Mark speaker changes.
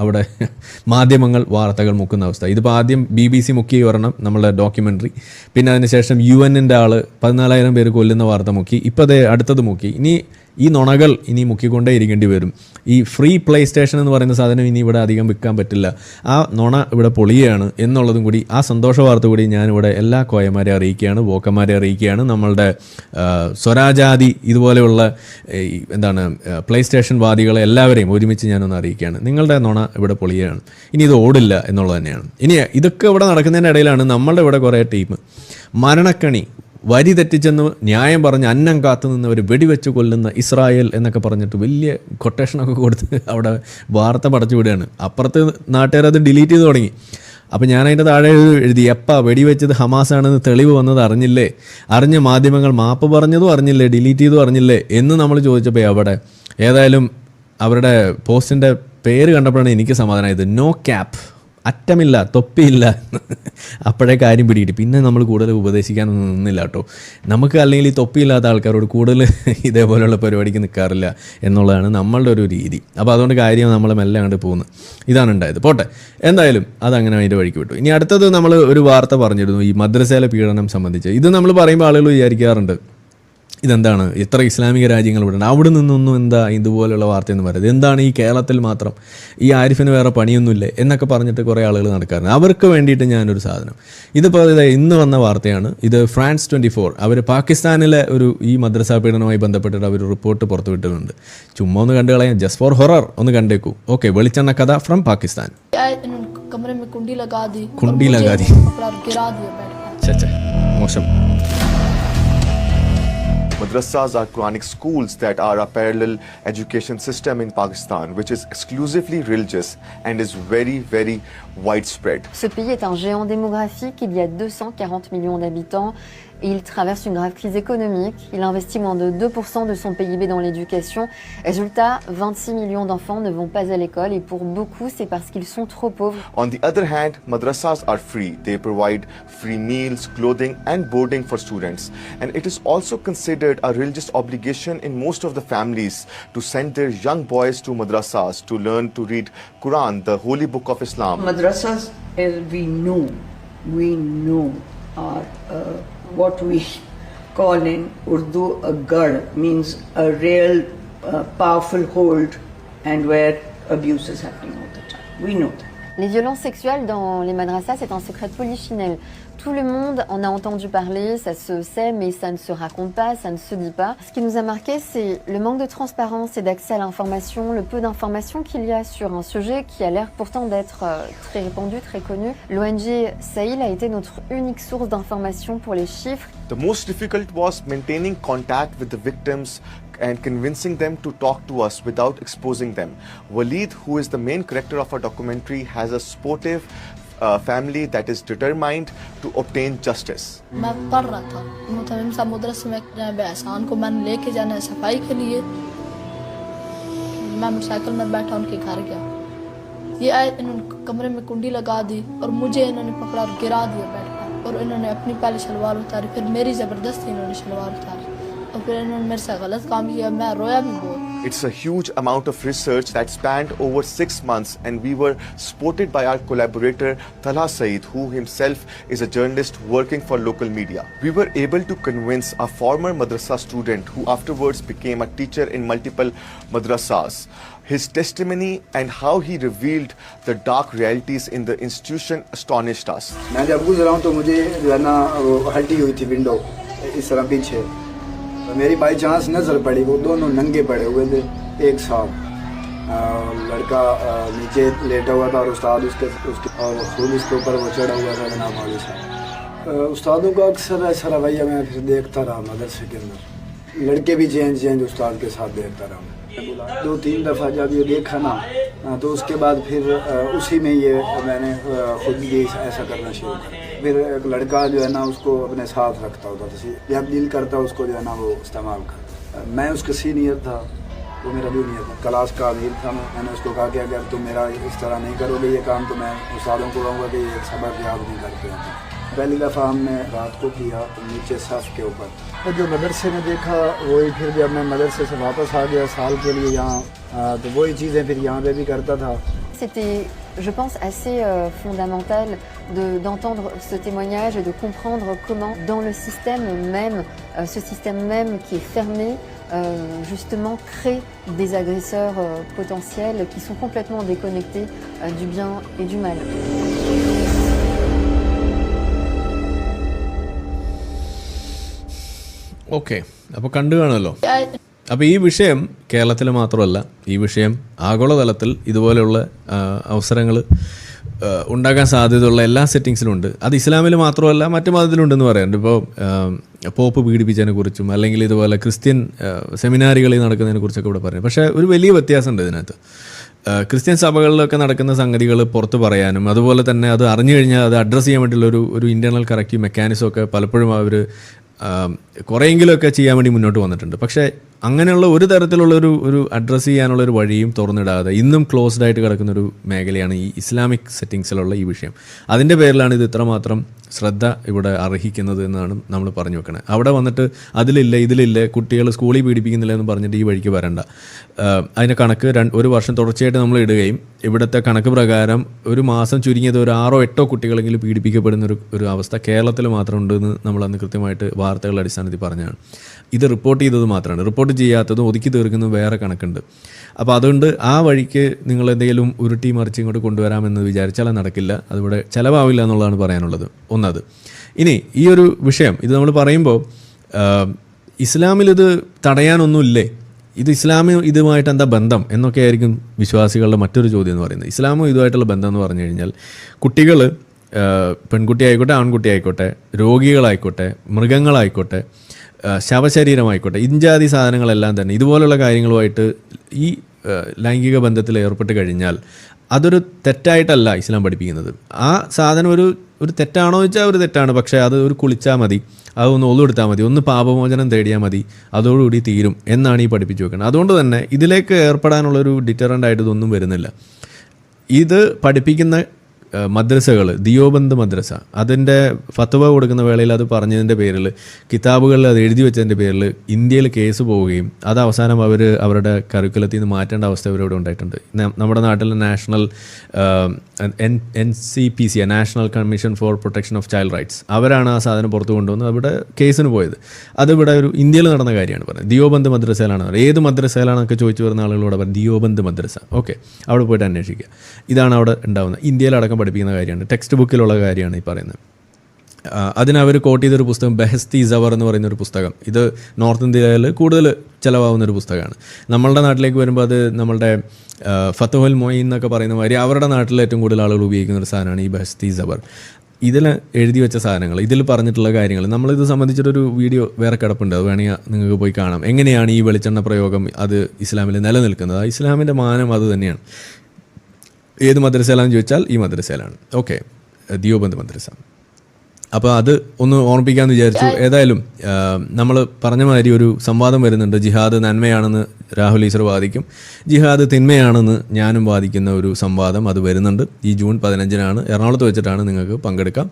Speaker 1: അവിടെ മാധ്യമങ്ങൾ വാർത്തകൾ മുക്കുന്ന അവസ്ഥ. ഇതിപ്പോൾ ആദ്യം ബി ബി സി മുക്കി വരണം നമ്മളുടെ ഡോക്യുമെന്ററി പിന്നെ അതിനുശേഷം യു എന്നിന്റെ ആൾ പതിനാലായിരം പേര് കൊല്ലുന്ന വാർത്ത മുക്കി. ഇപ്പോൾ അതേ അടുത്തത് മുക്കി. ഇനി ഈ നുണകൾ ഇനി മുക്കിക്കൊണ്ടേ ഇരിക്കേണ്ടി വരും. ഈ ഫ്രീ പ്ലേ സ്റ്റേഷൻ എന്ന് പറയുന്ന സാധനം ഇനി ഇവിടെ അധികം വിൽക്കാൻ പറ്റില്ല. ആ നുണ ഇവിടെ പൊളിയാണ് എന്നുള്ളതും കൂടി ആ സന്തോഷ വാർത്ത കൂടി ഞാനിവിടെ എല്ലാ കോയമാരെ അറിയിക്കുകയാണ് വോക്കന്മാരെ അറിയിക്കുകയാണ്. നമ്മളുടെ സ്വരാജാതി ഇതുപോലെയുള്ള എന്താണ് പ്ലേ സ്റ്റേഷൻ വാദികളെ എല്ലാവരെയും ഒരുമിച്ച് ഞാനൊന്ന് അറിയിക്കുകയാണ്. നിങ്ങളുടെ നുണ ഇവിടെ പൊളിയാണ്. ഇനി ഇത് ഓടില്ല എന്നുള്ളത് തന്നെയാണ്. ഇനി ഇതൊക്കെ ഇവിടെ നടക്കുന്നതിന്റെ ഇടയിലാണ് നമ്മളുടെ ഇവിടെ കുറേ ടീം. മരണക്കണി. വരി തെറ്റിച്ചെന്ന് ന്യായം പറഞ്ഞ് അന്നം കാത്തു നിന്നവർ വെടിവെച്ച് കൊല്ലുന്ന ഇസ്രായേൽ എന്നൊക്കെ പറഞ്ഞിട്ട് വലിയ കൊട്ടേഷനൊക്കെ കൊടുത്ത് അവിടെ വാർത്ത പടച്ചു വിടുകയാണ്. അപ്പുറത്ത് നാട്ടുകാരത് ഡിലീറ്റ് ചെയ്ത് തുടങ്ങി. അപ്പം ഞാൻ അതിന്റെ താഴെ എഴുതി എപ്പാ വെടിവെച്ചത് ഹമാസാണെന്ന് തെളിവ് വന്നത് അറിഞ്ഞില്ലേ? അറിഞ്ഞ മാധ്യമങ്ങൾ മാപ്പ് പറഞ്ഞതും അറിഞ്ഞില്ലേ? ഡിലീറ്റ് ചെയ്തു അറിഞ്ഞില്ലേ? എന്ന് നമ്മൾ ചോദിച്ചപ്പോൾ അവിടെ ഏതായാലും അവരുടെ പോസ്റ്റിന്റെ പേര് കണ്ടപ്പോഴാണ് എനിക്ക് സമാധാനമായത്. നോ ക്യാപ്പ് അറ്റമില്ല തൊപ്പിയില്ല. അപ്പോഴേ കാര്യം പിടിയിട്ട് പിന്നെ നമ്മൾ കൂടുതൽ ഉപദേശിക്കാനൊന്നും നിന്നില്ല കേട്ടോ. നമുക്ക് അല്ലെങ്കിൽ ഈ തൊപ്പിയില്ലാത്ത ആൾക്കാരോട് കൂടുതൽ ഇതേപോലെയുള്ള പരിപാടിക്ക് നിൽക്കാറില്ല എന്നുള്ളതാണ് നമ്മളുടെ ഒരു രീതി. അപ്പോൾ അതുകൊണ്ട് കാര്യം നമ്മൾ മെല്ലെ അങ്ങോട്ട് പോകുന്നു. ഇതാണ് ഉണ്ടായത്. പോട്ടെ. എന്തായാലും അതങ്ങനെ അതിന്റെ വഴിക്ക് വിട്ടു. ഇനി അടുത്തത് നമ്മൾ ഒരു വാർത്ത പറഞ്ഞിരുന്നു ഈ മദ്രസയിലെ പീഡനം സംബന്ധിച്ച്. ഇത് നമ്മൾ പറയുമ്പോൾ ആളുകൾ വിചാരിക്കാറുണ്ട്. ഇതെന്താണ്? എത്ര ഇസ്ലാമിക രാജ്യങ്ങൾ ഇവിടെ അവിടെ നിന്നൊന്നും എന്താ ഇതുപോലെയുള്ള വാർത്തയെന്ന് പറയുന്നത് എന്താണ് ഈ കേരളത്തിൽ മാത്രം? ഈ ആരിഫിന് വേറെ പണിയൊന്നുമില്ലേ? എന്നൊക്കെ പറഞ്ഞിട്ട് കുറേ ആളുകൾ നടക്കാറുണ്ട്. അവർക്ക് വേണ്ടിയിട്ട് ഞാനൊരു സാധനം. ഇതിപ്പോൾ ഇത് ഇന്ന് വന്ന വാർത്തയാണ്. ഇത് ഫ്രാൻസ് ട്വന്റി ഫോർ അവർ പാകിസ്ഥാനിലെ ഒരു ഈ മദ്രസാ പീഡനവുമായി ബന്ധപ്പെട്ടിട്ട് അവർ റിപ്പോർട്ട് പുറത്തുവിട്ടിട്ടുണ്ട് ചുമ്മാ ഒന്ന് കണ്ടു കളയാം. ജസ്റ്റ് ഫോർ ഹൊറർ ഒന്ന് കണ്ടേക്കൂ. ഓക്കെ വെളിച്ചെണ്ണ കഥ ഫ്രം പാകിസ്ഥാൻ. കുണ്ടി ലഗാതി. മോശം.
Speaker 2: Madrasas are Quranic schools that are a parallel education system in Pakistan, which is exclusively religious and is very, very widespread.
Speaker 3: Ce pays est un géant démographique, il y a 240 millions d'habitants il traverse une grave crise économique. Il investit moins de 2% de son PIB dans l'éducation. Résultat, 26 millions d'enfants ne vont pas à l'école et pour beaucoup, c'est parce qu'ils sont trop pauvres.
Speaker 2: On the other hand, madrasas are free. They provide free meals, clothing, and boarding for students. And it is also considered a religious obligation in most of the families to send their young boys to madrasas to learn to read Quran, the holy book of Islam.
Speaker 4: Madrasas, as we know, we know, are uh, what we call in Urdu a gad, means a real uh, powerful hold and where abuse is happening all the time. We know that.
Speaker 3: Les violences sexuelles dans les madrasas, c'est un secret polichinelle. Tout le monde en a entendu parler, ça se sait, mais ça ne se raconte pas, ça ne se dit pas. Ce qui nous a marqué, c'est le manque de transparence et d'accès à l'information, le peu d'informations qu'il y a sur un sujet qui a l'air pourtant d'être euh, très répandu, très connu. L'ONG Sahil a été notre unique source d'information pour les chiffres.
Speaker 2: The most difficult was maintaining contact with the victims and convincing them to talk to us without exposing them. Waleed, who is the main character of our documentary, has a sportive uh, family that is determined to obtain justice.
Speaker 5: मैं पढ़ रहा था मुतमिम सा मदरसे में जनाब एहसान को मैंने लेके जाना है सफाई के लिए मैं मोटरसाइकिल में बैठा उनके घर गया ये आए इन्होंने कमरे में कुंडी लगा दी और मुझे इन्होंने पकड़ा और गिरा दिया बेड पर और इन्होंने अपनी पहले शलवार उतारी फिर मेरी ज़बरदस्ती इन्होंने शलवार उतारी और फिर इन्होंने मेरे से गलत काम किया मैं रोया भी बहुत
Speaker 2: It's a huge amount of research that spanned over six months, and we were supported by our collaborator Talha Saeed, who himself is a journalist working for local media. We were able to convince a former madrasa student who afterwards became a teacher in multiple madrasas. His testimony and how he revealed the dark realities in the institution astonished us.
Speaker 6: मैं जब गुजरा हूँ तो मुझे जो है ना वो हटी हुई थी विंडो इस तरह पीछे तो मेरी बाई चांस नज़र पड़ी, वो दोनों नंगे पड़े हुए थे, एक साथ। लड़का नीचे लेटा हुआ था और उस्ताद उसके उसके, और खुद उसके ऊपर वो चढ़ा हुआ था, जनाब वाली साहब उस्तादों का अक्सर ऐसा रवैया मैं फिर देखता रहा मदरसे के अंदर। लड़के भी चेंज चेंज उस्ताद के साथ देखता रहा। दो तीन दफ़ा जब ये देखा ना तो उसके बाद फिर उसी में ये मैंने खुद भी ऐसा करना शुरू कर दिया। फिर एक लड़का जो है ना, उसको अपने साथ रखता होता था जब दिल करता उसको जो है ना, वो इस्तेमाल करता मैं उसका सीनियर था, वो मेरा जूनियर था, क्लास का अमीर था मैं। मैंने उसको कहा कि अगर तुम मेरा इस तरह नहीं करोगे ये काम तो मैं उस्तादों को कहूँगा कि ये सबक याद नहीं करते हैं। पहली दफ़ा हमने रात को किया तो नीचे सफ़ के ऊपर तो जो मदरसे में देखा वही फिर जब मैं मदरसे से वापस आ गया साल के लिए यहाँ आ, तो वही चीज़ें फिर यहाँ पे भी करता था
Speaker 3: c'était, je pense, assez euh, fondamental de- d'entendre ce témoignage et de comprendre comment, dans le système même, euh, ce système même qui est fermé, euh, justement, crée des agresseurs euh, potentiels qui sont complètement déconnectés euh, du bien et du mal.
Speaker 1: Okay. അപ്പോൾ കണ്ടു കാണുമല്ലോ.
Speaker 5: അപ്പൊ
Speaker 1: അപ്പോൾ ഈ വിഷയം കേരളത്തിൽ മാത്രമല്ല ഈ വിഷയം ആഗോളതലത്തിൽ ഇതുപോലെയുള്ള അവസരങ്ങൾ ഉണ്ടാകാൻ സാധ്യതയുള്ള എല്ലാ സെറ്റിങ്സിലും ഉണ്ട്. അത് ഇസ്ലാമിൽ മാത്രമല്ല മറ്റു മതത്തിലുണ്ടെന്ന് പറയാറുണ്ട്. ഇപ്പോൾ പോപ്പ് പീഡിപ്പിച്ചതിനെ കുറിച്ചും അല്ലെങ്കിൽ ഇതുപോലെ ക്രിസ്ത്യൻ ആ, സെമിനാറുകളിൽ നടക്കുന്നതിനെ കുറിച്ചൊക്കെ ഇവിടെ പറയും പക്ഷേ ഒരു വലിയ വ്യത്യാസമുണ്ട് ഇതിനകത്ത്. ക്രിസ്ത്യൻ സഭകളിലൊക്കെ നടക്കുന്ന സംഗതികൾ പുറത്ത് പറയാനും അതുപോലെ തന്നെ അത് അറിഞ്ഞു കഴിഞ്ഞാൽ അത് അഡ്രസ്സ് ചെയ്യാൻ വേണ്ടിയുള്ള ഒരു ഒരു ഇന്റേർണൽ കറക്റ്റീവ് മെക്കാനിസം ഒക്കെ പലപ്പോഴും അവർ കുറേയെങ്കിലുമൊക്കെ ചെയ്യാൻ വേണ്ടി മുന്നോട്ട് വന്നിട്ടുണ്ട്. പക്ഷേ അങ്ങനെയുള്ള ഒരു തരത്തിലുള്ള ഒരു അഡ്രസ്സ് ചെയ്യാനുള്ള ഒരു വഴിയും തുറന്നിടാതെ ഇന്നും ക്ലോസ്ഡ് ആയിട്ട് കിടക്കുന്ന ഒരു മേഖലയാണ് ഈ ഇസ്ലാമിക് സെറ്റിങ്സിലുള്ള ഈ വിഷയം. അതിന്റെ പേരിലാണ് ഇത് ഇത്രമാത്രം ശ്രദ്ധ ഇവിടെ അർഹിക്കുന്നത് എന്നാണ് നമ്മൾ പറഞ്ഞു വെക്കണത് അവിടെ വന്നിട്ട് അതിലില്ല ഇതിലില്ല കുട്ടികൾ സ്കൂളിൽ പീഡിപ്പിക്കുന്നില്ല എന്ന് പറഞ്ഞിട്ട് ഈ വഴിക്ക് വരണ്ട. അതിന്റെ കണക്ക് രണ്ട് ഒരു വർഷം തുടർച്ചയായിട്ട് നമ്മൾ ഇടുകയും ഇവിടുത്തെ കണക്ക് പ്രകാരം ഒരു മാസം ചുരുങ്ങിയത് ഒരു ആറോ എട്ടോ കുട്ടികളെങ്കിലും പീഡിപ്പിക്കപ്പെടുന്ന ഒരു ഒരു അവസ്ഥ കേരളത്തിൽ മാത്രം ഉണ്ടെന്ന് നമ്മൾ അന്ന് കൃത്യമായിട്ട് വാർത്തകളുടെ അടിസ്ഥാനത്തിൽ പറഞ്ഞാണ് ഇത് റിപ്പോർട്ട് ചെയ്തത് മാത്രമാണ്. റിപ്പോർട്ട് ചെയ്യാത്തതും ഒതുക്കി തീർക്കുന്നതും വേറെ കണക്കുണ്ട്. അപ്പോൾ അതുകൊണ്ട് ആ വഴിക്ക് നിങ്ങൾ എന്തെങ്കിലും ഉരുട്ടി മറിച്ച് ഇങ്ങോട്ട് കൊണ്ടുവരാമെന്ന് വിചാരിച്ചാൽ നടക്കില്ല. അതിവിടെ ചിലവാവില്ല എന്നുള്ളതാണ് പറയാനുള്ളത്. ഒന്നത്. ഇനി ഈ ഒരു വിഷയം ഇത് നമ്മൾ പറയുമ്പോൾ ഇസ്ലാമിൽ ഇത് തടയാനൊന്നുമില്ലേ ഇത് ഇസ്ലാമും ഇതുമായിട്ട് എന്താ ബന്ധം എന്നൊക്കെ ആയിരിക്കും വിശ്വാസികളുടെ മറ്റൊരു ചോദ്യം എന്ന് പറയുന്നത്. ഇസ്ലാമും ഇതുമായിട്ടുള്ള ബന്ധം എന്ന് പറഞ്ഞു കഴിഞ്ഞാൽ കുട്ടികൾ പെൺകുട്ടി ആയിക്കോട്ടെ ആൺകുട്ടി ആയിക്കോട്ടെ രോഗികളായിക്കോട്ടെ മൃഗങ്ങളായിക്കോട്ടെ ശവശരീരമായിക്കോട്ടെ ഇഞ്ചാതി സാധനങ്ങളെല്ലാം തന്നെ ഇതുപോലുള്ള കാര്യങ്ങളുമായിട്ട് ഈ ലൈംഗിക ബന്ധത്തിൽ ഏർപ്പെട്ട് കഴിഞ്ഞാൽ അതൊരു തെറ്റായിട്ടല്ല ഇസ്ലാം പഠിപ്പിക്കുന്നത്. ആ സാധനം ഒരു ഒരു തെറ്റാണോ വെച്ചാൽ ഒരു തെറ്റാണ് പക്ഷേ അത് ഒരു കുളിച്ചാൽ മതി അത് ഒന്ന് ഒന്നുകൊടുത്താൽ മതി ഒന്ന് പാപമോചനം തേടിയാൽ മതി അതോടുകൂടി തീരും എന്നാണ് ഈ പഠിപ്പിച്ചു വെക്കുന്നത്. അതുകൊണ്ട് തന്നെ ഇതിലേക്ക് ഏർപ്പെടാനുള്ളൊരു ഡിറ്ററന്റ് ആയിട്ട് ഇതൊന്നും വരുന്നില്ല. ഇത് പഠിപ്പിക്കുന്ന മദ്രസകൾ ദിയോബന്ദ് മദ്രസ. അതിന്റെ ഫത്വ കൊടുക്കുന്ന വേളയിൽ അത് പറഞ്ഞതിന്റെ പേരിൽ കിതാബുകളിൽ അത് എഴുതി വെച്ചതിന്റെ പേരിൽ ഇന്ത്യയിൽ കേസ് പോവുകയും അത് അവസാനം അവർ അവരുടെ കറിക്കുലത്തിൽ നിന്ന് മാറ്റേണ്ട അവസ്ഥ അവരോട് ഉണ്ടായിട്ടുണ്ട്. നമ്മുടെ നാട്ടിലെ national N N C P C national commission for protection of child rights അവരാണ് ആ സാധനം പുറത്തു കൊണ്ടുവന്ന് അവിടെ കേസിന് പോയത്. അതിവിടെ ഒരു ഇന്ത്യയിൽ നടന്ന കാര്യമാണ് പറയുന്നത് ദിയോബന്ദ് മദ്രസയിലാണ്. ഏത് മദ്രസയിലാണെന്നൊക്കെ ചോദിച്ചു വരുന്ന ആളുകളോട് പറഞ്ഞു ദിയോബന്ദ് മദ്രസ. ഓക്കെ. അവിടെ പോയിട്ട് അന്വേഷിക്കുക. ഇതാണ് അവിടെ ഉണ്ടാവുന്നത്. ഇന്ത്യയിലടക്കം പഠിപ്പിക്കുന്ന കാര്യമാണ്. ടെക്സ്റ്റ് ബുക്കിലുള്ള കാര്യമാണ് ഈ പറയുന്നത്. അതിനവർ കോട്ട് ചെയ്തൊരു പുസ്തകം ബെഹസ്തി സവർ എന്ന് പറയുന്ന ഒരു പുസ്തകം. ഇത് നോർത്ത് ഇന്ത്യയിൽ കൂടുതൽ ചിലവാകുന്ന ഒരു പുസ്തകമാണ്. നമ്മളുടെ നാട്ടിലേക്ക് വരുമ്പോൾ അത് നമ്മളുടെ ഫത്തുഹൽ മൊയ്ൻ എന്നൊക്കെ പറയുന്ന മാതിരി അവരുടെ നാട്ടിൽ ഏറ്റവും കൂടുതൽ ആളുകൾ ഉപയോഗിക്കുന്ന ഒരു സാധനമാണ് ഈ ബെഹസ്തി സവർ. ഇതിൽ എഴുതി വെച്ച സാധനങ്ങൾ ഇതിൽ പറഞ്ഞിട്ടുള്ള കാര്യങ്ങൾ. നമ്മളിത് സംബന്ധിച്ചിട്ടൊരു വീഡിയോ വേറെ കിടപ്പുണ്ട്. അത് വേണമെങ്കിൽ നിങ്ങൾക്ക് പോയി കാണാം. എങ്ങനെയാണ് ഈ വെളിച്ചെണ്ണ പ്രയോഗം അത് ഇസ്ലാമിൽ നിലനിൽക്കുന്നത്? ഇസ്ലാമിന്റെ മാനം അത് തന്നെയാണ്. ഏത് മദ്രസയിലാണെന്ന് ചോദിച്ചാൽ ഈ മദ്രസയിലാണ്. ഓക്കെ ദിയോബന്ദ് മദ്രസ. അപ്പോൾ അത് ഒന്ന് ഓർമ്മിപ്പിക്കാമെന്ന് വിചാരിച്ചു. ഏതായാലും നമ്മൾ പറഞ്ഞ മാതിരി ഒരു സംവാദം വരുന്നുണ്ട്. ജിഹാദ് നന്മയാണെന്ന് രാഹുൽ ഈശ്വർ വാദിക്കും. ജിഹാദ് തിന്മയാണെന്ന് ഞാനും വാദിക്കുന്ന ഒരു സംവാദം അത് വരുന്നുണ്ട്. ഈ ജൂൺ പതിനഞ്ചിനാണ് എറണാകുളത്ത് വെച്ചിട്ടാണ് നിങ്ങൾക്ക് പങ്കെടുക്കാം.